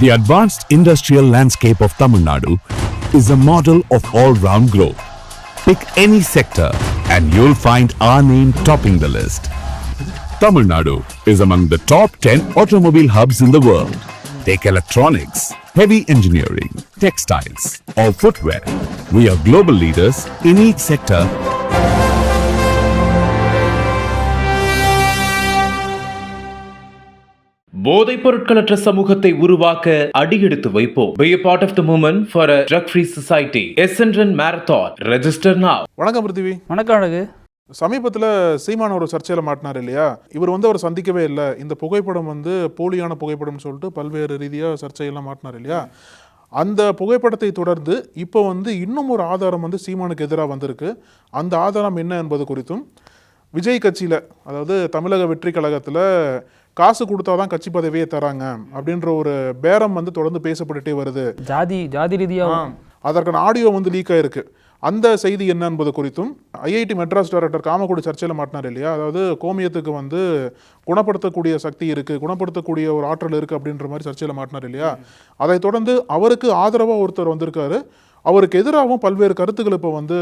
The advanced industrial landscape of Tamil Nadu is a model of all-round growth. Pick any sector and you'll find our name topping the list. Tamil Nadu is among the top 10 automobile hubs in the world. Take electronics, heavy engineering, textiles, or footwear. We are global leaders in each sector போதைப் பொருட்களற்ற சமூகத்தை உருவாக்க அடியெடுத்து வைப்போம். Be a part of the movement for a drug-free society. Essendon Marathon. Register now. வணக்கம் பிருத்திவி. வணக்கம் அழகு. சமீபத்தில் சீமான் ஒரு சர்ச்சையில் மாட்டினார் இல்லையா? இவர் வந்து அவர் சந்திக்கவே இல்லை. இந்த புகைப்படம் வந்து போலியான புகைப்படம்னு சொல்லிட்டு பல்வேறு ரீதியாக சர்ச்சையெல்லாம் மாட்டினார் இல்லையா? அந்த புகைப்படத்தை தொடர்ந்து இப்போ வந்து இன்னும் ஒரு ஆதாரம் வந்து சீமானுக்கு எதிராக வந்திருக்கு. அந்த ஆதாரம் என்ன என்பது குறித்தும் விஜய் கட்சியில் அதாவது தமிழக வெற்றி கழகத்தில் காசு கொடுத்தா தான் கட்சி பதவியே தராங்க அப்படின்ற ஒரு பேரம் வந்து தொடர்ந்து பேசப்பட்டுட்டே வருது. ஜாதி ஜாதி ரீதியாக அதற்கான ஆடியோ வந்து லீக் ஆயிருக்கு. அந்த செய்தி என்ன என்பது குறித்தும் ஐஐடி மெட்ராஸ் டைரக்டர் காமக்குடி சர்ச்சையில் மாட்டினார் இல்லையா? அதாவது கோமியத்துக்கு வந்து குணப்படுத்தக்கூடிய சக்தி இருக்கு குணப்படுத்தக்கூடிய ஒரு ஆற்றல் இருக்கு அப்படின்ற மாதிரி சர்ச்சையில் மாட்டினார் இல்லையா? அதைத் தொடர்ந்து அவருக்கு ஆதரவாக ஒருத்தர் வந்திருக்காரு. அவருக்கு எதிராகவும் பல்வேறு கருத்துக்கள் இப்போ வந்து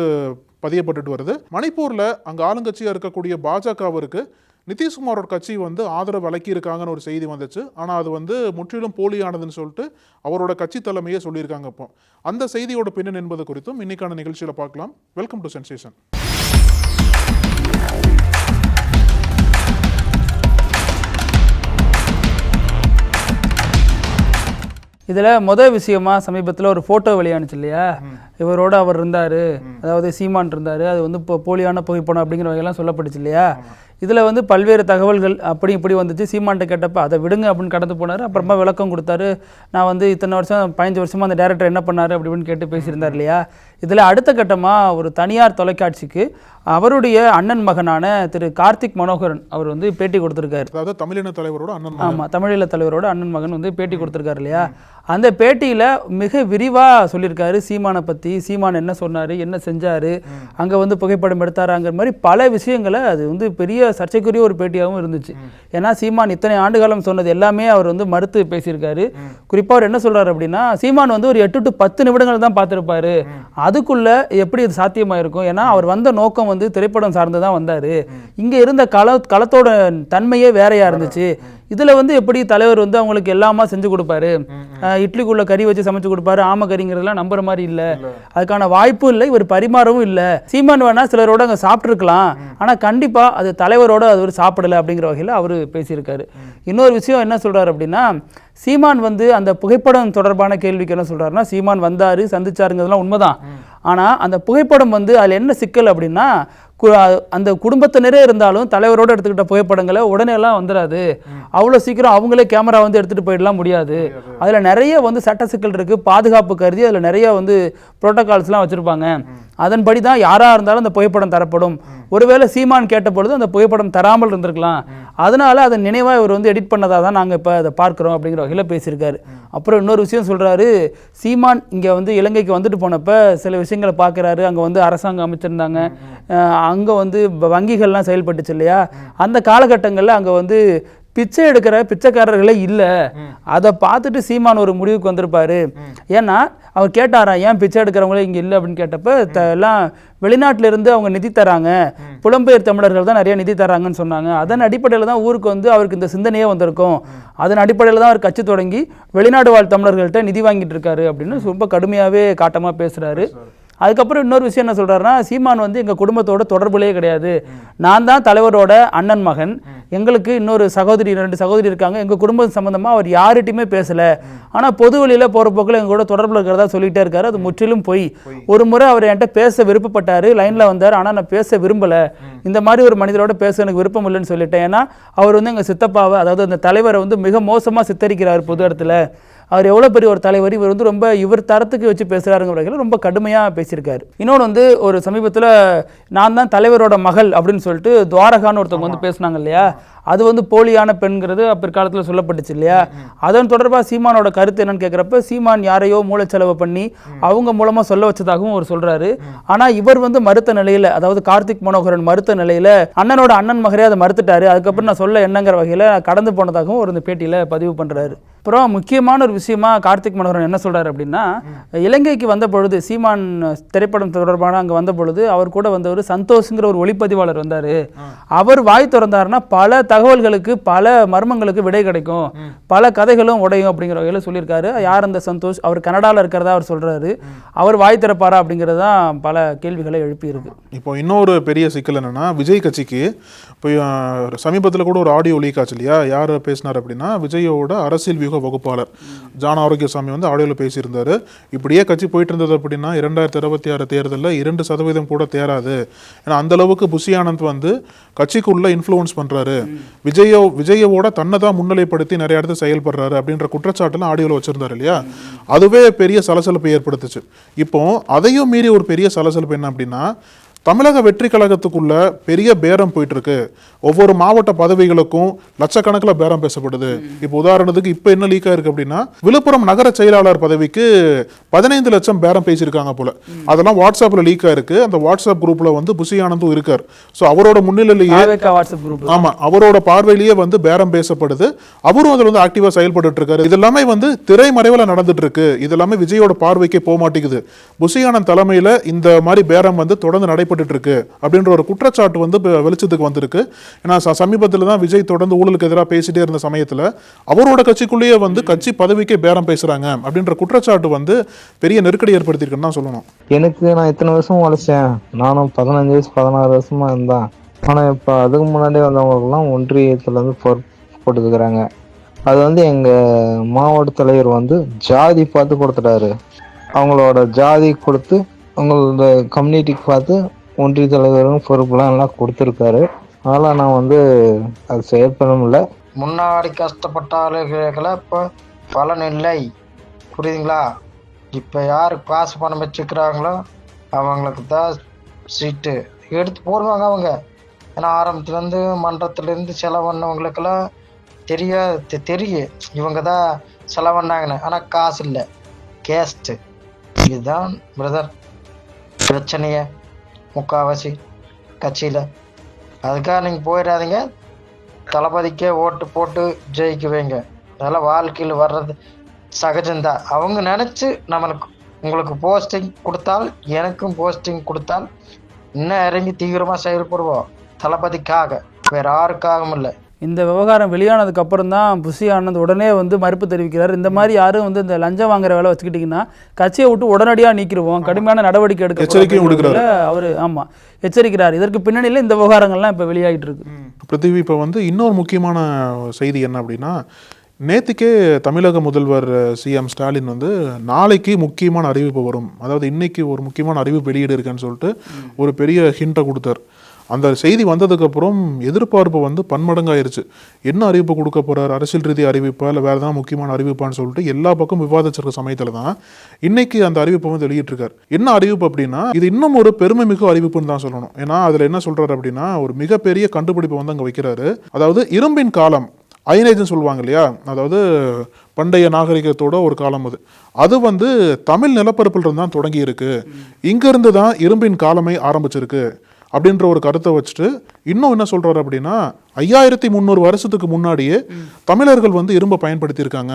பதியப்பட்டுட்டு வருது. மணிப்பூர்ல அங்க ஆளுங்கட்சியா இருக்கக்கூடிய பாஜகவிற்கு நிதிஷ்குமாரோட கட்சி வந்து ஆதரவு விலக்கி இருக்காங்கன்னு ஒரு செய்தி வந்துச்சு. ஆனால் அது வந்து முற்றிலும் போலியானதுன்னு சொல்லிட்டு அவரோட கட்சி தலைமையே சொல்லியிருக்காங்க இப்போ. அந்த செய்தியோட பின்னணி என்பது குறித்தும் இன்னைக்கான நிகழ்ச்சியில் பார்க்கலாம். வெல்கம் டு சென்சேஷன் இதில் முதல் விஷயமா சமீபத்தில் ஒரு ஃபோட்டோ வெளியானுச்சு இல்லையா? இவரோட அவர் இருந்தார். அதாவது சீமான் இருந்தார். அது வந்து இப்போ போலியான புகைப்படம் அப்படிங்கிற வகையெல்லாம் சொல்லப்பட்டுச்சு இல்லையா? இதில் வந்து பல்வேறு தகவல்கள் அப்படி இப்படி வந்துச்சு. சீமான்ட்ட கேட்டப்ப அதை விடுங்க அப்படின்னு கடந்து போனார். அப்புறமா விளக்கம் கொடுத்தாரு. நான் வந்து இத்தனை வருஷம் பதினஞ்சு வருஷமாக அந்த டேரக்டர் என்ன பண்ணாரு? அப்படின்னு கேட்டு பேசியிருந்தார் இல்லையா? இதில் அடுத்த கட்டமாக ஒரு தனியார் தொலைக்காட்சிக்கு அவருடைய அண்ணன் மகனான திரு கார்த்திக் மனோகரன் அவர் வந்து பேட்டி கொடுத்துருக்காரு. அதாவது தமிழின தலைவரோட அண்ணன். ஆமாம் தமிழீழ தலைவரோட அண்ணன் மகன் வந்து பேட்டி கொடுத்துருக்காரு இல்லையா? அந்த பேட்டியில் மிக விரிவாக சொல்லியிருக்காரு சீமானை பற்றி சீமான் என்ன சொன்னார் என்ன செஞ்சார் அங்கே வந்து புகைப்படம் எடுத்தாராங்கிற மாதிரி பல விஷயங்களை அது வந்து பெரிய சர்ச்சைக்குரிய ஒரு பேட்டியாகவும் இருந்துச்சு. ஏன்னா சீமான் இத்தனை ஆண்டு காலம் சொன்னது எல்லாமே அவர் வந்து மறுத்து பேசியிருக்காரு. குறிப்பாக அவர் என்ன சொல்றாரு அப்படின்னா சீமான் வந்து ஒரு எட்டு டு பத்து நிமிடங்கள் தான் பார்த்துருப்பாரு. அதுக்குள்ள எப்படி இது சாத்தியமாயிருக்கும்? ஏன்னா அவர் வந்த நோக்கம் வந்து திரைப்படம் சார்ந்து தான் வந்தார் இங்கே இருந்த கள களத்தோட தன்மையே வேறையா இருந்துச்சு. இதில் வந்து எப்படி தலைவர் வந்து அவங்களுக்கு எல்லாமா செஞ்சு கொடுப்பாரு? இட்லிக்குள்ள கறி வச்சு சமைச்சு கொடுப்பாரு ஆம கறிங்கிறதெல்லாம் நம்புற மாதிரி இல்லை. அதுக்கான வாய்ப்பும் இல்லை இவர் பரிமாறவும் இல்லை. சீமான் வேணா சிலரோட அங்கே சாப்பிட்ருக்கலாம் ஆனால் கண்டிப்பாக அது தலைவரோட அது ஒரு சாப்பிடலை அப்படிங்கிற வகையில் அவர் பேசியிருக்காரு. இன்னொரு விஷயம் என்ன சொல்றாரு அப்படின்னா சீமான் வந்து அந்த புகைப்படம் தொடர்பான கேள்விக்கு என்ன சொல்றாருன்னா சீமான் வந்தாரு சந்திச்சாருங்கிறதுலாம் உண்மைதான். ஆனா அந்த புகைப்படம் வந்து அதுல என்ன சிக்கல் அப்படின்னா அந்த குடும்பத்தினரே இருந்தாலும் தலைவரோட எடுத்துக்கிட்ட புகைப்படங்களை உடனே எல்லாம் வந்துடாது அவ்வளோ சீக்கிரம் அவங்களே கேமரா வந்து எடுத்துகிட்டு போயிடலாம் முடியாது. அதில் நிறைய வந்து சட்ட சிக்கல் இருக்குது பாதுகாப்பு கருதி அதில் நிறைய வந்து புரோட்டோகால்ஸ்லாம் வச்சுருப்பாங்க. அதன்படி தான் யாராக இருந்தாலும் அந்த புகைப்படம் தரப்படும். ஒருவேளை சீமான் கேட்ட பொழுது அந்த புகைப்படம் தராமல் இருந்திருக்கலாம். அதனால அதை நினைவாக இவர் வந்து எடிட் பண்ணதாக தான் நாங்கள் இப்போ அதை பார்க்குறோம் அப்படிங்கிற வகையில் பேசியிருக்காரு. அப்புறம் இன்னொரு விஷயம் சொல்கிறாரு சீமான் இங்கே வந்து இலங்கைக்கு வந்துட்டு போனப்போ சில விஷயங்களை பார்க்குறாரு. அங்கே வந்து அரசாங்கம் அமைச்சிருந்தாங்க. அங்கே வந்து வங்கிகள்லாம் செயல்பட்டுச்சு இல்லையா? அந்த காலகட்டங்களில் அங்கே வந்து பிச்சை எடுக்கிற பிச்சைக்காரர்களே இல்லை. அதை பார்த்துட்டு சீமான் ஒரு முடிவுக்கு வந்திருப்பாரு. ஏன்னா அவர் கேட்டாரா ஏன் பிச்சை எடுக்கிறவங்களே இங்கே இல்லை? அப்படின்னு கேட்டப்ப எல்லாம் வெளிநாட்டுல இருந்து அவங்க நிதி தராங்க. புலம்பெயர் தமிழர்கள் தான் நிறைய நிதி தராங்கன்னு சொன்னாங்க. அதன் அடிப்படையில் தான் ஊருக்கு வந்து அவருக்கு இந்த சிந்தனையே வந்திருக்கும். அதன் அடிப்படையில் தான் அவர் கட்சி தொடங்கி வெளிநாடு வாழ் தமிழர்கள்ட்ட நிதி வாங்கிட்டு இருக்காரு அப்படின்னு ரொம்ப கடுமையாகவே காட்டமாக பேசுறாரு. அதுக்கப்புறம் இன்னொரு விஷயம் என்ன சொல்றாருன்னா சீமான் வந்து எங்க குடும்பத்தோட தொடர்புலேயே கிடையாது. நான் தான் தலைவரோட அண்ணன் மகன். எங்களுக்கு இன்னொரு சகோதரி ரெண்டு சகோதரி இருக்காங்க. எங்க குடும்பம் சம்பந்தமா அவர் யார்கிட்டயுமே பேசல. ஆனா பொது வழியில போற போக்கில் எங்க கூட தொடர்புல இருக்கிறதா சொல்லிட்டே இருக்காரு. அது முற்றிலும் பொய். ஒரு முறை அவர் என்கிட்ட பேச விருப்பப்பட்டாரு. லைன்ல வந்தார். ஆனா நான் பேச விரும்பல. இந்த மாதிரி ஒரு மனிதரோட பேச எனக்கு விருப்பம் இல்லைன்னு சொல்லிட்டேன். ஏன்னா அவர் வந்து எங்க சித்தப்பாவை அதாவது அந்த தலைவரை வந்து மிக மோசமா சித்தரிக்கிறார் பொது இடத்துல. அவர் எவ்வளோ பெரிய ஒரு தலைவர் இவர் வந்து ரொம்ப இவர் தரத்துக்கு வச்சு பேசுகிறாருங்கிற வகையில் ரொம்ப கடுமையாக பேசியிருக்காரு. இன்னொன்று வந்து ஒரு சமீபத்தில் நான் தான் தலைவரோட மகள் அப்படின்னு சொல்லிட்டு துவாரகான்னு ஒருத்தவங்க வந்து பேசுனாங்க இல்லையா? அது வந்து போலியான பெண்கிறது பிற்காலத்தில் சொல்லப்பட்டுச்சு இல்லையா? அதன் தொடர்பாக சீமானோட கருத்து என்னன்னு கேட்குறப்ப சீமான் யாரையோ மூளைச்செலவு பண்ணி அவங்க மூலமாக சொல்ல வச்சதாகவும் அவர் சொல்றாரு. ஆனால் இவர் வந்து மறுத்த நிலையில் அதாவது கார்த்திக் மனோகரன் மறுத்த நிலையில் அண்ணனோட அண்ணன் மகரே அதை மறுத்துட்டாரு. அதுக்கப்புறம் நான் சொல்ல என்னங்கிற வகையில் கடந்து போனதாகவும் ஒரு இந்த பேட்டியில் பதிவு பண்ணுறாரு அப்புறம் முக்கியமான ஒரு விஷயமா கார்த்திக் மனோகரன் என்ன சொல்றாரு அப்படின்னா இலங்கைக்கு வந்த பொழுது சீமான் திரைப்படம் தொடர்பான அங்கே வந்த பொழுது அவர் கூட வந்தவர் சந்தோஷ்ங்கிற ஒரு ஒளிப்பதிவாளர் வந்தார். அவர் வாய் திறந்தாருன்னா பல தகவல்களுக்கு பல மர்மங்களுக்கு விடை கிடைக்கும். பல கதைகளும் உடையும் அப்படிங்கிற வகையில் சொல்லியிருக்காரு. யார் அந்த சந்தோஷ் அவர் கனடாவில் இருக்கிறதா அவர் சொல்றாரு. அவர் வாய் திறப்பாரா அப்படிங்கிறது தான் பல கேள்விகளை எழுப்பியிருக்கு. இப்போ இன்னொரு பெரிய சிக்கல் என்னன்னா விஜய் கட்சிக்கு இப்போ சமீபத்தில் கூட ஒரு ஆடியோ லீக் ஆச்சு இல்லையா? யார் பேசினார் அப்படின்னா விஜயோட அரசியல் ஆன்மீக வகுப்பாளர். ஜான் ஆரோக்கியசாமி வந்து ஆடியோவில் பேசியிருந்தார். இப்படியே கட்சி போயிட்டு இருந்தது அப்படின்னா இரண்டாயிரத்தி இருபத்தி ஆறு தேர்தலில் இரண்டு சதவீதம் கூட தேராது. ஏன்னா அந்த அளவுக்கு புஷி ஆனந்த் வந்து கட்சிக்குள்ள இன்ஃப்ளூயன்ஸ் பண்றாரு. விஜயோ விஜயோட தன்னை தான் முன்னிலைப்படுத்தி நிறைய இடத்துல செயல்படுறாரு அப்படின்ற குற்றச்சாட்டுலாம் ஆடியோவில் வச்சுருந்தார் இல்லையா? அதுவே பெரிய சலசலப்பை ஏற்படுத்துச்சு. இப்போ அதையும் மீறி ஒரு பெரிய சலசலப்பு என்ன அப்படின்னா தமிழக வெற்றி கழகத்துக்குள்ள பெரிய பேரம் போயிட்டு இருக்கு ஒவ்வொரு மாவட்ட பதவிகளுக்கும் லட்சக்கணக்கில் பேரம் பேசப்படுது. இப்போ உதாரணத்துக்கு இப்போ என்ன லீக் ஆயிருக்கு அப்படின்னா விழுப்புரம் நகர செயலாளர் பதவிக்கு பதினைந்து லட்சம் பேரம் பேசியிருக்காங்க போல. அதெல்லாம் வாட்ஸ்அப்ல லீக் ஆயிருக்கு. அந்த வாட்ஸ்அப் குரூப்ல வந்து புசி ஆனந்தும் இருக்கார். ஸோ அவரோட முன்னிலையிலேயே வாட்ஸ்அப் குரூப் ஆமா அவரோட பார்வையிலேயே வந்து பேரம் பேசப்படுது. அவரும் அதுல வந்து ஆக்டிவா செயல்பட்டு இருக்காரு இது எல்லாமே வந்து திரைமறைவுல நடந்துட்டு இருக்கு இது எல்லாமே விஜயோட பார்வைக்கே போக மாட்டேங்குது புசியானந்த் தலைமையில இந்த மாதிரி பேரம் வந்து தொடர்ந்து நடைபெற்றுட்டு இருக்கு அப்படின்ற ஒரு குற்றச்சாட்டு வந்து வெளிச்சத்துக்கு வந்திருக்கு. ஏன்னா ச- தான் விஜய் தொடர்ந்து ஊழலுக்கு எதிராக பேசிட்டே இருந்த சமயத்தில் அவரோட கட்சிக்குள்ளேயே வந்து கட்சி பதவிக்கே பேரம் பேசுறாங்க அப்படின்ற குற்றச்சாட்டு வந்து பெரிய நெருக்கடி ஏற்படுத்தியிருக்குன்னு தான் சொல்லணும். எனக்கு நான் இத்தனை வருஷம் உழைச்சேன். நானும் பதினஞ்சு வயசு பதினாறு வருஷமா இருந்தேன். ஆனால் இப்போ அதுக்கு முன்னாடி வந்தவங்களுக்குலாம் ஒன்றியத்துல இருந்து போட்டுக்கிறாங்க அது வந்து எங்க மாவட்ட தலைவர் வந்து ஜாதி பார்த்து கொடுத்துட்டாரு. அவங்களோட ஜாதி கொடுத்து அவங்களோட கம்யூனிட்டிக்கு பார்த்து ஒன்றிய தலைவரும் பொறுப்புலாம் எல்லாம் கொடுத்துருக்காரு. அதெல்லாம் நான் வந்து அது செயற்பட முடியல முன்னாடி கஷ்டப்பட்ட ஆளுகளை இப்போ பலன் இல்லை. புரியுதுங்களா? இப்போ யார் காசு பணம் வச்சுக்கிறாங்களோ அவங்களுக்கு தான் சீட்டு. எடுத்து போடுவாங்க அவங்க. ஏன்னா ஆரம்பத்துலேருந்து மன்றத்துலேருந்து செலவு பண்ணவங்களுக்கெல்லாம் தெரிய தெ- தெரியும் இவங்க தான் செலவு பண்ணாங்கன்னு. ஆனால் காசு இல்லை. கேஸ்ட்டு இதுதான் பிரதர் பிரச்சனையை. முக்காவாசி கட்சியில். அதுக்காக நீங்கள் போயிடாதீங்க. தளபதிக்கே ஓட்டு போட்டு ஜெயிக்குவீங்க. அதெல்லாம் வாழ்க்கையில் வர்றது சகஜம்தான். அவங்க நினச்சி நம்மளுக்கு உங்களுக்கு போஸ்டிங் கொடுத்தால் எனக்கும் போஸ்டிங் கொடுத்தால் இன்னும் இறங்கி தீவிரமாக செயல்படுவோம். தளபதிக்காக. வேறு யாருக்காகவும் இல்லை. இந்த விவகாரம் வெளியானதுக்கு அப்புறம் தான் புஷி ஆனந்த் உடனே வந்து மறுப்பு தெரிவிக்கிறார். இந்த மாதிரி யாரும் வந்து இந்த லஞ்சம் வாங்குற வேலை வச்சுக்கிட்டிங்கன்னா கட்சியை விட்டு உடனடியாக நீக்கிடுவோம். கடுமையான நடவடிக்கை எடுக்க. அவர் ஆமா எச்சரிக்கிறார். இதற்கு பின்னணியில் இந்த விவகாரங்கள்லாம் இப்போ வெளியாகிட்டு இருக்கு. பிருத்திவி இப்போ வந்து இன்னொரு முக்கியமான செய்தி என்ன அப்படின்னா நேத்திக்கே தமிழக முதல்வர் சிஎம் ஸ்டாலின் வந்து நாளைக்கு முக்கியமான அறிவிப்பு வரும். அதாவது இன்னைக்கு ஒரு முக்கியமான அறிவிப்பு வெளியிடு இருக்குன்னு சொல்லிட்டு ஒரு பெரிய ஹிண்ட்டை கொடுத்தார். அந்த செய்தி வந்ததுக்கப்புறம் எதிர்பார்ப்பு வந்து பன்மடங்காயிருச்சு. என்ன அறிவிப்பு கொடுக்க போகிறார் அரசியல் ரீதி அறிவிப்பா? இல்லை வேறு ஏதாவது முக்கியமான அறிவிப்பான்னு சொல்லிட்டு எல்லா பக்கம் விவாதிச்சிருக்க சமயத்தில் தான் இன்னைக்கு அந்த அறிவிப்பை வந்து வெளியிட்டிருக்கார். என்ன அறிவிப்பு அப்படின்னா இது இன்னும் ஒரு பெருமை மிகு அறிவிப்புன்னு தான் சொல்லணும். ஏன்னா அதில் என்ன சொல்கிறார் அப்படின்னா ஒரு மிகப்பெரிய கண்டுபிடிப்பை வந்து அங்கே வைக்கிறாரு. அதாவது இரும்பின் காலம் அயனேஜ்னு சொல்லுவாங்க இல்லையா? அதாவது பண்டைய நாகரிகத்தோட ஒரு காலம் அது. அது வந்து தமிழ் நிலப்பரப்பில் இருந்து தான் தொடங்கி இருக்கு இங்கிருந்து தான் இரும்பின் காலமே ஆரம்பிச்சிருக்கு. அப்படின்ற ஒரு கருத்தை வச்சுட்டு இன்னும் என்ன சொல்கிறாரு அப்படின்னா ஐயாயிரத்தி முந்நூறு வருஷத்துக்கு முன்னாடியே தமிழர்கள் வந்து இரும்பை பயன்படுத்தியிருக்காங்க.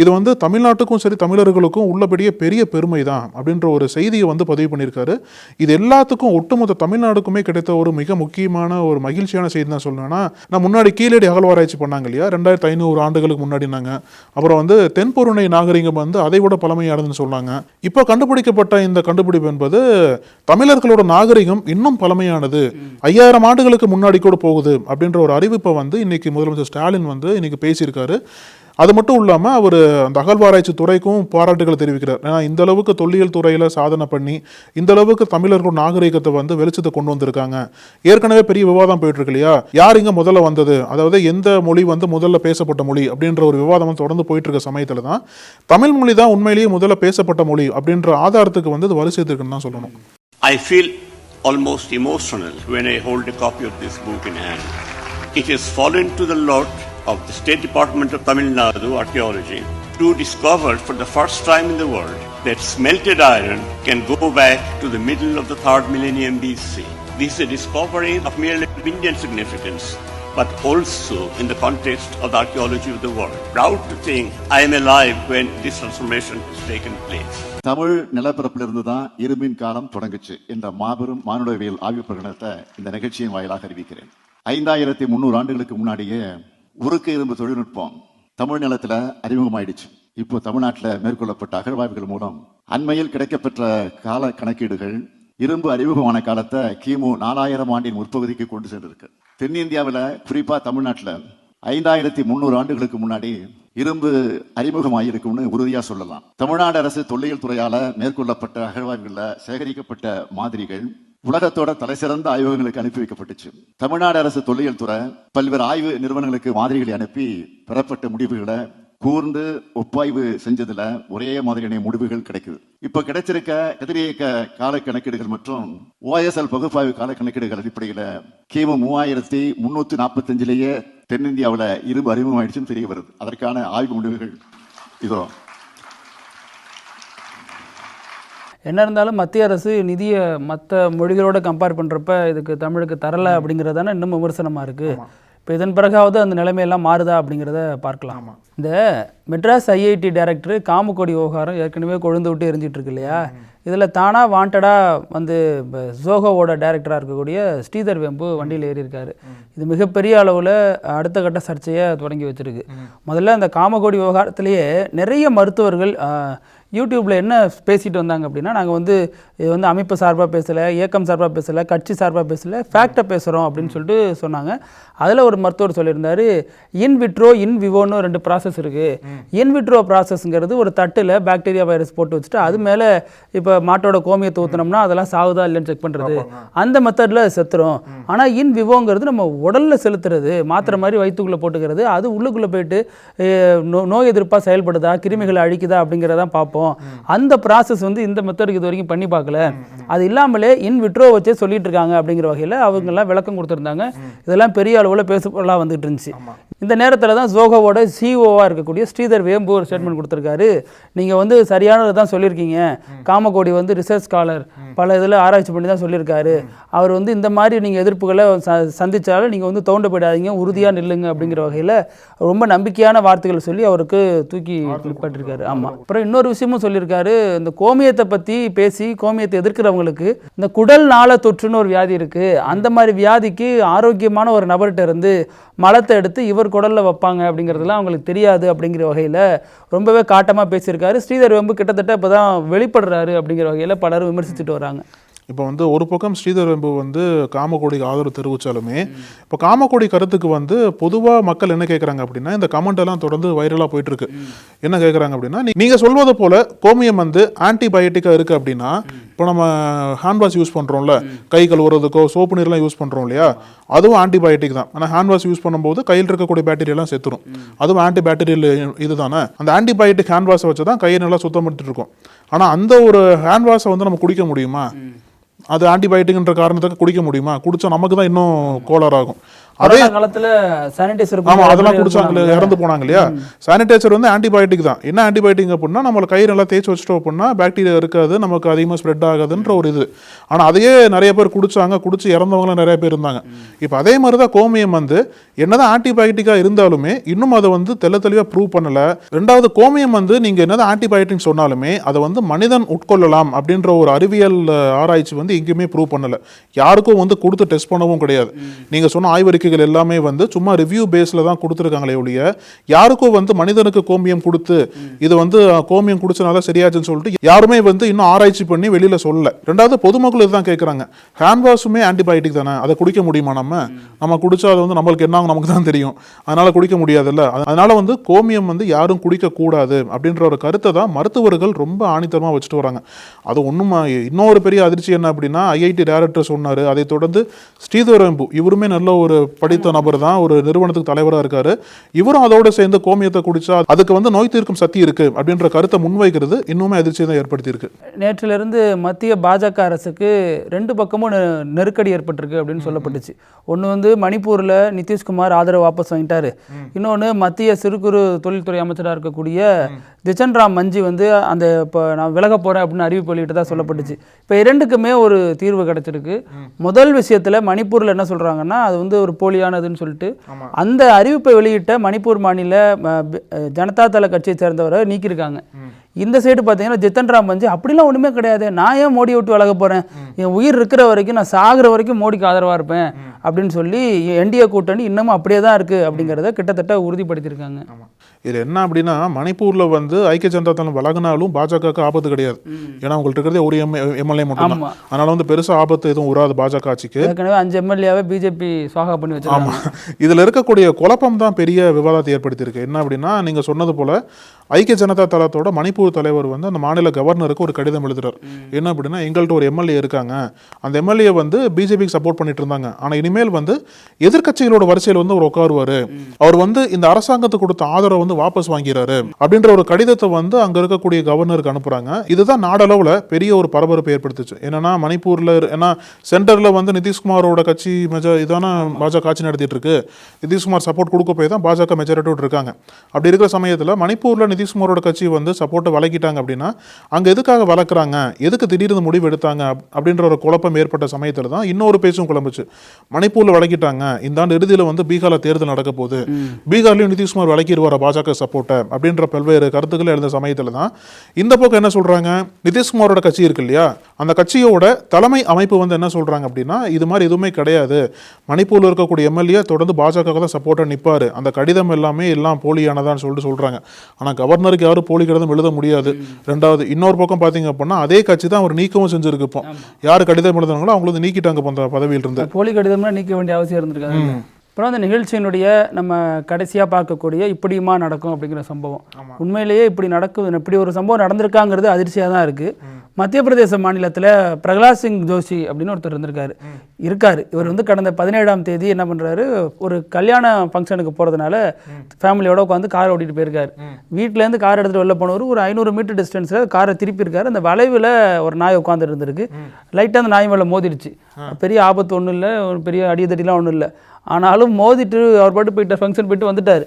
இது வந்து தமிழ்நாட்டுக்கும் சரி தமிழர்களுக்கும் உள்ளபடியே பெரிய பெருமை தான் அப்படின்ற ஒரு செய்தியை வந்து பதிவு பண்ணியிருக்காரு. இது எல்லாத்துக்கும் ஒட்டுமொத்த தமிழ்நாடுக்குமே கிடைத்த ஒரு மிக முக்கியமான ஒரு மகிழ்ச்சியான செய்தி தான் சொல்லணும்னா நான் முன்னாடி கீழடி அகழ்வாராய்ச்சி பண்ணாங்க இல்லையா? ரெண்டாயிரத்தி ஐநூறு ஆண்டுகளுக்கு முன்னாடினாங்க. அப்புறம் வந்து தென்பொருணை நாகரிகம் வந்து அதை விட பழமையானதுன்னு சொன்னாங்க. இப்போ கண்டுபிடிக்கப்பட்ட இந்த கண்டுபிடிப்பு என்பது தமிழர்களோட நாகரிகம் இன்னும் பழமையானது. ஐயாயிரம் ஆண்டுகளுக்கு முன்னாடி கூட போகுது அப்படின்ற ஒரு அறிவிப்பை வந்து இன்னைக்கு முதலமைச்சர் ஸ்டாலின் வந்து இன்றைக்கி பேசியிருக்காரு. அது மட்டும் இல்லாமல் அவர் அந்த அகழ்வாராய்ச்சி துறைக்கும் பாராட்டுகளை தெரிவிக்கிறார். ஏன்னா இந்த அளவுக்கு தொல்லியல் துறையில் சாதனை பண்ணி இந்த அளவுக்கு தமிழர்கள் நாகரிகத்தை வந்து வெளிச்சத்தை கொண்டு வந்திருக்காங்க. ஏற்கனவே பெரிய விவாதம் போயிட்டு இருக்கு இல்லையா? யார் இங்கே முதல்ல வந்தது? அதாவது எந்த மொழி வந்து முதல்ல பேசப்பட்ட மொழி? அப்படின்ற ஒரு விவாதம் வந்து தொடர்ந்து போயிட்டு இருக்க சமயத்தில் தான் தமிழ் மொழி தான் உண்மையிலேயே முதல்ல பேசப்பட்ட மொழி அப்படின்ற ஆதாரத்துக்கு வந்து இது வலு தான் சொல்லணும். I feel almost emotional when I hold copy of this book in hand. it has fallen to the lot of the State Department of Tamil Nadu Archaeology to discover for the first time in the world that smelted iron can go back to the middle of the third millennium BC. This is a discovery of merely Indian significance, but also in the context of the archaeology of the world. Proud to think I am alive when this transformation has taken place. Tamil நிலப்பரப்பிலிருந்து தான் இரும்பின் காலம் தொடங்குச்சு என்ற மாபெரும் மானுடவியல் ஆய்வு பிரகடனத்தை இந்த நிகழ்ச்சியின் வாயிலாக அறிவிக்கிறேன் ஐந்தாயிரத்தி முந்நூறு ஆண்டுகளுக்கு முன்னாடியே உருக்கு இரும்பு தொழில்நுட்பம் தமிழ் நிலத்தில் அறிமுகமாயிடுச்சு. இப்போ தமிழ்நாட்டில் மேற்கொள்ளப்பட்ட அகழ்வாய்வுகள் மூலம் அண்மையில் கிடைக்கப்பெற்ற கால கணக்கீடுகள் இரும்பு அறிமுகமான காலத்தை கிமு நாலாயிரம் ஆண்டின் முற்பகுதிக்கு கொண்டு சென்றிருக்கு. தென்னிந்தியாவில் குறிப்பாக தமிழ்நாட்டில் ஐந்தாயிரத்தி முந்நூறு ஆண்டுகளுக்கு முன்னாடி இரும்பு அறிமுகமாயிருக்கும்னு உறுதியாக சொல்லலாம். தமிழ்நாடு அரசு தொல்லியல் துறையால் மேற்கொள்ளப்பட்ட அகழ்வாய்வுகளில் சேகரிக்கப்பட்ட மாதிரிகள் உலகத்தோட தலைசிறந்த ஆய்வகங்களுக்கு அனுப்பி வைக்கப்பட்டுச்சு. தமிழ்நாடு அரசு தொல்லியல் துறை பல்வேறு ஆய்வு நிறுவனங்களுக்கு மாதிரிகளை அனுப்பி பெறப்பட்ட முடிவுகளை கூர்ந்து ஒப்பாய்வு செஞ்சதுல ஒரே மாதிரியான முடிவுகள் கிடைக்குது. இப்ப கிடைச்சிருக்க கதிரியக்க கால கணக்கீடுகள் மற்றும் ஓஎஸ்எல் பகுப்பாய்வு கால கணக்கீடுகள் அடிப்படையில கிமு மூவாயிரத்தி முன்னூத்தி நாற்பத்தஞ்சிலேயே தென்னிந்தியாவில் இரும்பு அறிமுகமாயிடுச்சுன்னு தெரிய வருது. அதற்கான ஆய்வு முடிவுகள் இதோ. என்ன இருந்தாலும் மத்திய அரசு நிதியை மற்ற மொழிகளோட கம்பேர் பண்ணுறப்ப இதுக்கு தமிழுக்கு தரலை அப்படிங்கிறது தானே இன்னும் விமர்சனமாக இருக்குது இப்போ இதன் பிறகாவது அந்த நிலைமையெல்லாம் மாறுதா அப்படிங்கிறத பார்க்கலாம். இந்த மெட்ராஸ் ஐஐடி டைரக்டர் காமக்கோடி விவகாரம் ஏற்கனவே கொழுந்து விட்டு எரிஞ்சிட்டு இருக்கு இல்லையா? இதில் தானாக வாண்டடாக வந்து இப்போ ஜோகோவோட டைரக்டராக இருக்கக்கூடிய ஸ்ரீதர் வெம்பு வண்டியில் ஏறியிருக்காரு. இது மிகப்பெரிய அளவில் அடுத்த கட்ட சர்ச்சையை தொடங்கி வச்சிருக்கு. முதல்ல அந்த காமக்கோடி விவகாரத்திலேயே நிறைய மருத்துவர்கள் யூடியூப்பில் என்ன பேசிட்டு வந்தாங்க அப்படின்னா நாங்கள் வந்து இது வந்து அமைப்பு சார்பாக பேசலை இயக்கம் சார்பாக பேசலை கட்சி சார்பாக பேசலை ஃபேக்டை பேசுகிறோம் அப்படின்னு சொல்லிட்டு சொன்னாங்க. அதில் ஒரு மருத்துவர் சொல்லியிருந்தாரு இன் விட்ரோ இன் விவோன்னு ரெண்டு ப்ராசஸ் இருக்குது இன் விட்ரோ ப்ராசஸ்ங்கிறது ஒரு தட்டில் பாக்டீரியா வைரஸ் போட்டு வச்சுட்டு அது மேலே இப்போ மாட்டோட கோமியத்தை ஊற்றினோம்னா அதெல்லாம் சாகுதா இல்லைன்னு செக் பண்ணுறது அந்த மெத்தடில் செத்துரும். ஆனால் இன் விவோங்கிறது நம்ம உடலில் செலுத்துறது. மாத்திரை மாதிரி வயிற்றுக்குள்ளே போட்டுக்கிறது. அது உள்ளுக்குள்ளே போயிட்டு நோய் எதிர்ப்பாக செயல்படுதா கிருமிகளை அழிக்குதா அப்படிங்கிறதான் பார்ப்போம் அந்த ப்ராசஸ் வந்து இந்த மெத்தடுக்கு இது வரைக்கும் பண்ணி பார்க்கல. அது இல்லாமலே இன் விட்ரோ வச்சே சொல்லிட்டு இருக்காங்க அப்படிங்கிற வகையில் அவங்கெல்லாம் விளக்கம் கொடுத்துருந்தாங்க. இதெல்லாம் பெரிய அளவில் பேசுபொருளாக வந்துட்டு இருந்துச்சு. இந்த நேரத்தில் தான் ஜோகோவோட சிஓவாக இருக்கக்கூடிய ஸ்ரீதர் வேம்பு ஒரு ஸ்டேட்மெண்ட் கொடுத்துருக்காரு. நீங்கள் வந்து சரியானதை தான் சொல்லியிருக்கீங்க. காமகோடி வந்து ரிசர்ச் ஸ்காலர் பல இதில் ஆராய்ச்சி பண்ணி தான் சொல்லியிருக்காரு. அவர் வந்து இந்த மாதிரி நீங்கள் எதிர்ப்புகளை ச சந்திச்சாலும் நீங்கள் வந்து தோண்ட போயிடாதீங்க. உறுதியாக நில்லுங்க அப்படிங்கிற வகையில் ரொம்ப நம்பிக்கையான வார்த்தைகள் சொல்லி அவருக்கு தூக்கி நிப்பாட்டிருக்காரு. ஆமாம் அப்புறம் இன்னொரு விஷயமும் சொல்லியிருக்காரு. இந்த கோமியத்தை பற்றி பேசி கோமியத்தை எதிர்க்கிறவங்களுக்கு இந்த குடல் நாள தொற்றுன்னு ஒரு வியாதி இருக்குது அந்த மாதிரி வியாதிக்கு ஆரோக்கியமான ஒரு நபர்கிட்ட இருந்து மலத்தை எடுத்து இவர் குடலில் வைப்பாங்க அப்படிங்கிறதுலாம் அவங்களுக்கு தெரியாது அப்படிங்கிற வகையில் ரொம்பவே காட்டமாக பேசியிருக்காரு. ஸ்ரீதர் வெம்பு கிட்டத்தட்ட இப்போ தான் வெளிப்படுறாரு அப்படிங்கிற வகையில் பலரும் விமர்சிச்சுட்டு வராங்க. இப்போ வந்து ஒரு பக்கம் ஸ்ரீதர் வெம்பு வந்து காமக்கோடிக்கு ஆதரவு தெரிவித்தாலுமே இப்போ காமக்கோடி கருத்துக்கு வந்து பொதுவாக மக்கள் என்ன கேட்குறாங்க அப்படின்னா இந்த கமெண்ட் எல்லாம் தொடர்ந்து வைரலாக போயிட்டு இருக்கு என்ன கேட்குறாங்க அப்படின்னா நீங்கள் சொல்வது போல கோமியம் வந்து ஆன்டிபயோட்டிக்காக இருக்குது அப்படின்னா இப்போ நம்ம ஹேண்ட் வாஷ் யூஸ் பண்ணுறோம்ல கை கழுவுறதுக்கோ சோப்பு நீர்லாம் யூஸ் பண்ணுறோம் இல்லையா அதுவும் ஆன்டிபயோட்டிக் தான். ஆனால் ஹேண்ட் வாஷ் யூஸ் பண்ணும்போது கையில் இருக்கக்கூடிய பேக்டீரியெல்லாம் செத்துரும். அதுவும் ஆன்டி பேக்டீரியல் இதுதானே? அந்த ஆன்டிபயோட்டிக் ஹேண்ட் வாஷை வச்சு தான் கையை நல்லா சுத்தம் பண்ணிட்டு இருக்கோம். ஆனால் அந்த ஒரு ஹேண்ட் வாஷை வந்து நம்ம குடிக்க முடியுமா? அது ஆன்டிபயோட்டிக்ன்ற காரணத்துக்கு குடிக்க முடியுமா? குடித்தா நமக்கு தான் இன்னும் கோளாறாகும். அதே காலத்தில் சானிடைசர் ஆமா அதெல்லாம் குடிச்சாங்க இறந்து போனாங்க இல்லையா சானிடைசர் வந்து ஆன்டிபயோட்டிக் தான். என்ன ஆன்டிபயோட்டிக் அப்படின்னா நம்மள கை நல்லா தேய்ச்சி வச்சிட்டோம் அப்படின்னா பாக்டீரியா இருக்காது நமக்கு அதிகமாக ஸ்ப்ரெட் ஆகாதுன்ற ஒரு இது. ஆனா அதையே நிறைய பேர் குடிச்சாங்க குடிச்சு இறந்தவங்களும் நிறைய பேர் இருந்தாங்க. இப்போ அதே மாதிரி தான் கோமியம் வந்து என்னதான் ஆன்டிபயோட்டிக்கா இருந்தாலுமே இன்னும் அதை வந்து தெள்ள தெளிவா ப்ரூவ் பண்ணல. ரெண்டாவது கோமியம் வந்து நீங்க என்னதான் ஆன்டிபயோட்டிக் சொன்னாலுமே அதை வந்து மனிதன் உட்கொள்ளலாம் அப்படின்ற ஒரு அறிவியல் ஆராய்ச்சி வந்து எங்கேயுமே ப்ரூவ் பண்ணல. யாருக்கும் வந்து கொடுத்து டெஸ்ட் பண்ணவும் கிடையாது. நீங்க சொன்ன ஆய்வறிக்கைகள் எல்லாமே வந்து சும்மா ரிவ்யூ பேஸில் தான் கொடுத்துருக்காங்களே ஒழிய யாருக்கும் வந்து மனிதனுக்கு கோமியம் கொடுத்து இது வந்து கோமியம் குடிச்சனால சரியாச்சுன்னு சொல்லிட்டு யாருமே வந்து இன்னும் ஆராய்ச்சி பண்ணி வெளியில் சொல்லலை. ரெண்டாவது பொதுமக்கள் இதுதான் கேட்குறாங்க ஹேண்ட் வாஷுமே ஆன்டிபயோட்டிக் தானே அதை குடிக்க முடியுமா நம்ம? நம்ம குடிச்சா அது வந்து நம்மளுக்கு என்ன நமக்கு தான் தெரியும். அதனால் குடிக்க முடியாதுல்ல. அதனால் வந்து கோமியம் வந்து யாரும் குடிக்கக்கூடாது அப்படின்ற ஒரு கருத்தை தான் மருத்துவர்கள் ரொம்ப ஆணித்தரமாக வச்சுட்டு வராங்க. அது ஒன்றும் இன்னொரு பெரிய அதிர்ச்சி என்ன அப்படின்னா ஐஐடி டைரக்டர் சொன்னார். அதை தொடர்ந்து ஸ்ரீதரம்பு இவருமே நல்ல ஒரு படித்த நபர் தான் ஒரு நிறுவனத்துக்கு தலைவராக இருக்காரு. இவரும் அதோட சேர்ந்து கோமியத்தை குடிச்சா அதுக்கு வந்து நோய் தீர்க்கும் சக்தி இருக்கு அப்படின்ற கருத்தை முன்வைக்கிறது இன்னுமே அதிர்ச்சியை தான் ஏற்படுத்தியிருக்கு. நேற்றிலிருந்து மத்திய பாஜக அரசுக்கு ரெண்டு பக்கமும் நெருக்கடி ஏற்பட்டிருக்கு அப்படின்னு சொல்லப்பட்டுச்சு. ஒன்று வந்து மணிப்பூரில் நிதிஷ்குமார் ஆதரவு வாபஸ் வாங்கிட்டாரு. இன்னொன்று மத்திய சிறு குறு தொழில்துறை அமைச்சராக இருக்கக்கூடிய ஜிச்சன் ராம் மஞ்சி வந்து அந்த இப்போ நான் விலக போகிறேன் அப்படின்னு அறிவிப்பு வெளியிட்டதா சொல்லப்பட்டுச்சு. இப்போ இரண்டுக்குமே ஒரு தீர்வு கிடைச்சிருக்கு. முதல் விஷயத்தில் மணிப்பூரில் என்ன சொல்கிறாங்கன்னா அது வந்து ஒரு போலியானதுன்னு சொல்லிட்டு அந்த அறிவிப்பை வெளியிட்ட மணிப்பூர் மாநில ஜனதா தள கட்சியை சேர்ந்தவரை நீக்கியிருக்காங்க. இந்த சைடு பார்த்தீங்கன்னா ஜித்தன் ராம் பஞ்சு அப்படிலாம் ஒன்றுமே கிடையாது. நான் ஏன் மோடியை விட்டு விலக போகிறேன் என் உயிர் இருக்கிற வரைக்கும் நான் சாகுற வரைக்கும் மோடிக்கு ஆதரவாக இருப்பேன் அப்படின்னு சொல்லி என்டிஏ கூட்டணி இன்னமும் அப்படியே தான் இருக்குது அப்படிங்கிறத கிட்டத்தட்ட உறுதிப்படுத்தியிருக்காங்க. இது என்ன அப்படின்னா மணிப்பூர்ல வந்து ஐக்கிய ஜனதா தளம் விலகினாலும் பாஜகவுக்கு ஆபத்து கிடையாது. ஏன்னா அவங்கள்ட்ட இருக்கிறதே ஒரு எம்எல்ஏ மட்டும் ஆமா. அதனால வந்து பெருசா ஆபத்து எதுவும் உராது பாஜக ஆட்சிக்கு. ஏற்கனவே அஞ்சு எம்எல்ஏவை பிஜேபி சுவாகா பண்ணி ஆமா. வச்சிருக்காங்க இதுல இருக்கக்கூடிய குழப்பம் தான் பெரிய விவாதத்தை ஏற்படுத்தியிருக்கு. என்ன அப்படின்னா நீங்க சொன்னது போல ஐக்கிய ஜனதா தளத்தோட மணிப்பூர் தலைவர் வந்து அந்த மாநில கவர்னருக்கு ஒரு கடிதம் எழுதுறார். என்ன அப்படின்னா எங்கள்கிட்ட ஒரு எம்எல்ஏ இருக்காங்க. அந்த எம்எல்ஏ வந்து பிஜேபிக்கு சப்போர்ட் பண்ணிட்டு இருந்தாங்க. ஆனா இனிமேல் வந்து எதிர்க்கட்சிகளோட வரிசையில் வந்து அவர் உட்காருவாரு. அவர் வந்து இந்த அரசாங்கத்துக்கு கொடுத்த ஆதரவை வந்து வாபஸ் வாங்கிறாரு. அப்படின்ற ஒரு கடிதத்தை வந்து அங்க இருக்கக்கூடிய கவர்னருக்கு அனுப்புறாங்க. இதுதான் நாடளவுல பெரிய ஒரு பரபரப்பை ஏற்படுத்துச்சு. என்னன்னா மணிப்பூர்ல ஏன்னா சென்டர்ல வந்து நிதிஷ்குமாரோட கட்சி மெஜ இதான பாஜக ஆட்சி நடத்திட்டு இருக்கு. நிதிஷ்குமார் சப்போர்ட் கொடுக்க போய் தான் பாஜக மெஜாரிட்டியோட இருக்காங்க. அப்படி இருக்கிற சமயத்துல மணிப்பூர்ல நிதிஷ்குமாரோட கட்சி வந்து சப்போர்ட்டை வளக்கிட்டாங்க அப்படின்னா அங்க எதுக்காக வளர்க்குறாங்க? எதுக்கு திடீர்னு முடிவு எடுத்தாங்க? அப்- அப்படின்ற ஒரு குழப்பம் ஏற்பட்ட சமயத்துல தான் இன்னொரு பேச்சும் குழம்புச்சு. மணிப்பூர்ல வளக்கிட்டாங்க இந்த ஆண்டு இறுதியில வந்து பீகார்ல தேர்தல் நடக்க போகுது. பீகார்லயும் நிதிஷ்குமார் வழக்கிடுவார் பாஜக சப்போர்ட்டை அப்படின்ற பல்வேறு கருத்துக்கள் எழுந்த சமயத்துல தான் இந்த பக்கம் என்ன சொல்றாங்க? நிதிஷ்குமாரோட கட்சி இருக்கு இல்லையா? அந்த கட்சியோட தலைமை அமைப்பு வந்து என்ன சொல்றாங்க அப்படின்னா இது மாதிரி எதுவுமே கிடையாது. மணிப்பூர்ல இருக்கக்கூடிய எம்எல்ஏ தொடர்ந்து பாஜக தான் சப்போர்ட்டா நிப்பாரு. அந்த கடிதம் எல்லாமே எல்லாம் போலியானதான்னு சொல்லிட்டு சொல்றாங்க. ஆனா கவர்னருக்கு யாரும் போலி கடிதம் எழுத முடியாது. ரெண்டாவது இன்னொரு பக்கம் பாத்தீங்க அப்படின்னா அதே கட்சி தான் அவர் நீக்கவும் செஞ்சிருக்கு இப்போ. யார் கடிதம் எழுதுனாங்களோ அவங்கள வந்து நீக்கிட்டாங்க அந்த பதவியில் இருந்து போலி கடிதம்லாம் நீக்க வேண்டிய அவசியம் இருந்திருக்காது. அப்புறம் அந்த நிகழ்ச்சியினுடைய நம்ம கடைசியாக பார்க்கக்கூடிய இப்படியுமா நடக்கும் அப்படிங்கிற சம்பவம். உண்மையிலேயே இப்படி நடக்கும் இப்படி ஒரு சம்பவம் நடந்திருக்காங்கிறது அதிர்ச்சியாக தான் இருக்குது மத்திய பிரதேச மாநிலத்தில் பிரகலாத் சிங் ஜோஷி அப்படின்னு ஒருத்தர் இருந்திருக்காரு. இருக்கார். இவர் வந்து கடந்த பதினேழாம் தேதி என்ன பண்ணுறாரு ஒரு கல்யாண ஃபங்க்ஷனுக்கு போகிறதுனால ஃபேமிலியோட உட்காந்து கார் ஓட்டிட்டு போயிருக்காரு. வீட்டிலேருந்து கார் எடுத்துகிட்டு வெளில போனவர் ஒரு ஐநூறு மீட்டர் டிஸ்டன்ஸில் காரை திருப்பி இருக்காரு அந்த வளைவில் ஒரு நாய் உட்காந்துட்டு இருந்திருக்கு. லைட்டாக அந்த நாய் மேலே மோதிடுச்சு. பெரிய ஆபத்து ஒன்றும் இல்லை. ஒரு பெரிய அடியதடிலாம் ஒன்றும் இல்லை. ஆனாலும் மோதிட்டு அவர் பாட்டு போயிட்டு ஃபங்க்ஷன் போயிட்டு வந்துட்டார்.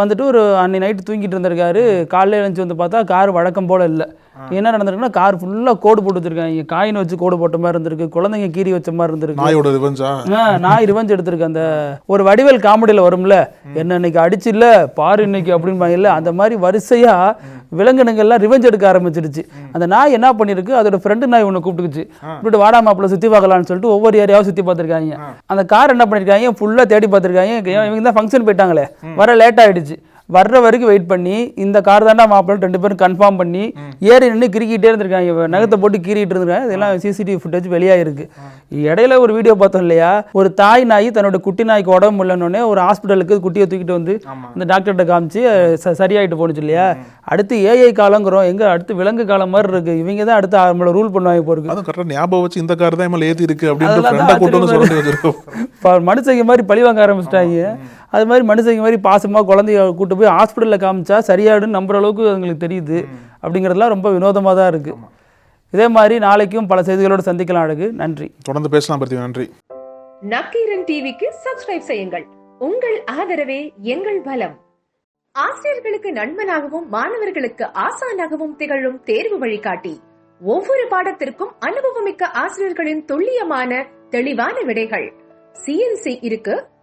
வந்துட்டு ஒரு அன்னை நைட்டு தூங்கிட்டு இருந்திருக்காரு. காலையில் எழுந்துச்சு வந்து பார்த்தா கார் வழக்கம் போல் இல்லை. என்ன நடந்திருக்குன்னா கார் ஃபுல்லாக கோடு போட்டு வச்சிருக்காங்க. காயின் வச்சு கோடு போட்ட மாதிரி இருந்திருக்கு. குழந்தைங்க கீறி வச்ச மாதிரி இருந்திருக்கு. நாயோட ரிவெஞ்சா நான் ரிவெஞ்ச் எடுத்திருக்கேன் அந்த ஒரு வடிவேல் காமெடியில் வரும்ல என்ன இன்னைக்கு அடிச்சு இல்ல பாரு இன்னைக்கு அப்படின்னு அந்த மாதிரி வரிசையா விலங்கினங்கள்லாம் ரிவெஞ்ச் எடுக்க ஆரம்பிச்சிருச்சு. அந்த நாய் என்ன பண்ணிருக்கு அதோட ஃப்ரெண்டு நாய் ஒன்று கூப்பிட்டுக்குச்சு. கூப்பிட்டு வாடா மாப்பிள்ள சுத்தி பார்க்கலாம்னு சொல்லிட்டு ஒவ்வொரு ஏரியாவும் சுத்தி பார்த்திருக்காங்க. அந்த கார் என்ன பண்ணிருக்காங்க ஃபுல்லா தேடி பார்த்திருக்காங்க. இவங்க தான் ஃபங்க்ஷன் போயிட்டாங்களே. வர லேட் ஆயிடுச்சு. வர்ற வரைக்கும் வெயிட் பண்ணி இந்த கார் தாண்டா மாப்பிள்ளை ரெண்டு பேரும் கன்ஃபார்ம் பண்ணி ஏறி நின்று கிரிக்கிட்டே இருந்திருக்காங்க. நகத்தை போட்டு கீறிட்டு இருந்திருக்காங்க. இதெல்லாம் சிசிடிவி ஃபுட்டேஜ் வெளியாயிருக்கு. இடையில ஒரு வீடியோ பார்த்தோம் இல்லையா? ஒரு தாய் நாய் தன்னோட குட்டி நாய்க்கு உடம்பு முடியலன்னொடனே ஒரு ஹாஸ்பிட்டலுக்கு குட்டியை தூக்கிட்டு வந்து அந்த டாக்டர்கிட்ட காமிச்சு சரியாயிட்டு போணுச்சு இல்லையா? அடுத்து ஏஐ காலங்கிறோம். எங்க? அடுத்து விலங்கு காலம் மாதிரி இருக்கு. இவங்க தான் அடுத்து நம்மள ரூல் பண்ணுவாங்க போருக்கு அதுவும் கரெக்டாக ஞாபகம் வச்சு இந்த கார் தான் ஏற்றி இருக்கு. அப்படின்னு மனுஷங்க மாதிரி பழி வாங்க ஆரம்பிச்சிட்டாங்க. அது மாதிரி மனுஷங்க மாதிரி பாசமாக குழந்தைய கூட்டு போய் ஹாஸ்பிட்டலில் காமிச்சா சரியாயிடுன்னு நம்புற அளவுக்கு அவங்களுக்கு தெரியுது. அப்படிங்கிறதுலாம் ரொம்ப வினோதமாக தான் இருக்கு. இதே மாதிரி நாளைக்கும் பல செய்திகளோடு சந்திக்கலாம் அழகு. நன்றி. தொடர்ந்து பேசலாம் பருத்தி நன்றி. நக்கீரன் டிவிக்கு சப்ஸ்கிரைப் செய்யுங்கள். உங்கள் ஆதரவே எங்கள் பலம். ஆசிரியர்களுக்கு நண்பனாகவும் மாணவர்களுக்கு ஆசானாகவும் திகழும் தேர்வு வழிகாட்டி. ஒவ்வொரு பாடத்திற்கும் அனுபவமிக்க ஆசிரியர்களின் துல்லியமான தெளிவான விடைகள். சிஎன்சி இருக்கு.